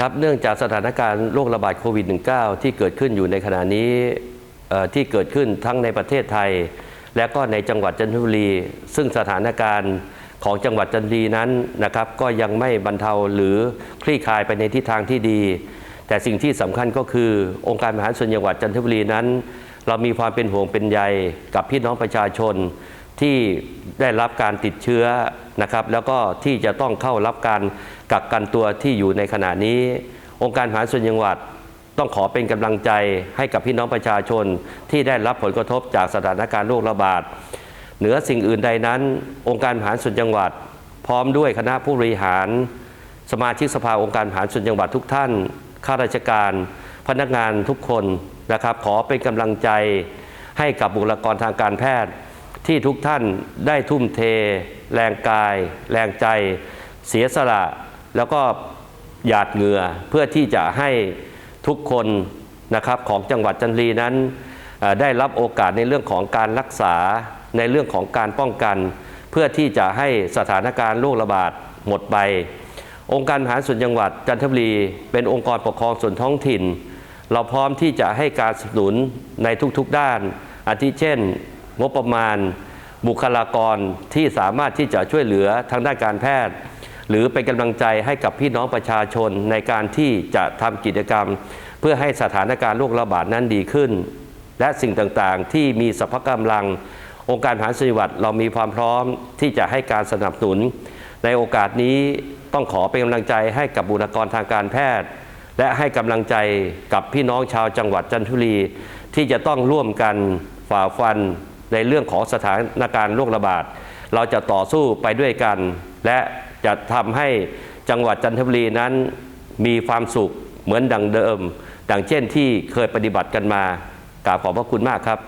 ครับเนื่องจากสถานการณ์โรคระบาดโควิด -19 ที่เกิดขึ้นอยู่ในขณะนี้ที่เกิดขึ้นทั้งในประเทศไทย และก็ในจังหวัดจันทบุรี ซึ่งสถานการณ์ของจังหวัดจันทบุรีนั้นนะครับ ก็ยังไม่บรรเทาหรือคลี่คลายไปในทิศทางที่ดี แต่สิ่งที่สำคัญก็คือองค์การบริหารส่วนจังหวัดจันทบุรีนั้น เรามีความเป็นห่วงเป็นใยกับพี่น้องประชาชนที่ได้รับการติดเชื้อนะครับ แล้วก็ที่จะต้องเข้ารับการ กักกันตัวที่อยู่ในขณะนี้ องค์การบริหาส่วนจังหวัดต้องขอเป็นกำลังใจให้กับพี่น้องประชาชนที่ได้รับผลกระทบจากสถานการณ์โรคระบาดเหนือสิ่งอื่นใดนั้น องค์การบริหาส่วนจังหวัด พร้อมด้วยคณะผู้บริหาร สมาชิกสภาองค์การบริหาส่วนจังหวัดทุกท่านข้าราชการ พนักงานทุกคนนะครับขอเป็นกำลังใจให้กับบุคลากรทางการแพทย์ ที่ทุกท่านได้ทุ่มเท แรงกาย แรงใจ เสียสละ แล้วก็หยาดเหงื่อเพื่อที่จะให้ทุกคนนะครับของจังหวัดจันทรีนั้นได้รับโอกาสในเรื่องของการรักษาในเรื่องของการป้องกัน เพื่อที่จะให้สถานการณ์โรคระบาดหมดไป องค์การบริหาส่วนจังหวัดจันทบุรี เป็นองค์กรปกครองส่วนท้องถิ่น เราพร้อมที่จะให้การสนับสนุนในทุกๆด้าน อาทิเช่น งบประมาณ บุคลากรที่สามารถที่จะช่วยเหลือทางด้านการแพทย์ หรือเป็นกำลังใจให้กับพี่น้องประชาชนในการที่จะทำกิจกรรม เพื่อให้สถานการณ์โรคระบาดนั้นดีขึ้น และสิ่งต่างๆ ที่มีสรรพกำลัง องค์การบริหารส่วนจังหวัดเรามีความพร้อมที่จะให้การสนับสนุน ในโอกาสนี้ต้องขอเป็นกำลังใจให้กับบุคลากรทางการแพทย์ และให้กำลังใจกับพี่น้องชาวจังหวัดจันทบุรี ที่จะต้องร่วมกันฝ่าฟันในเรื่องของสถานการณ์โรคระบาด เราจะต่อสู้ไปด้วยกันและ จะทำให้จังหวัดจันทบุรีนั้นมีความสุขเหมือนดังเดิม ดังเช่นที่เคยปฏิบัติกันมากราบขอบพระคุณมากครับ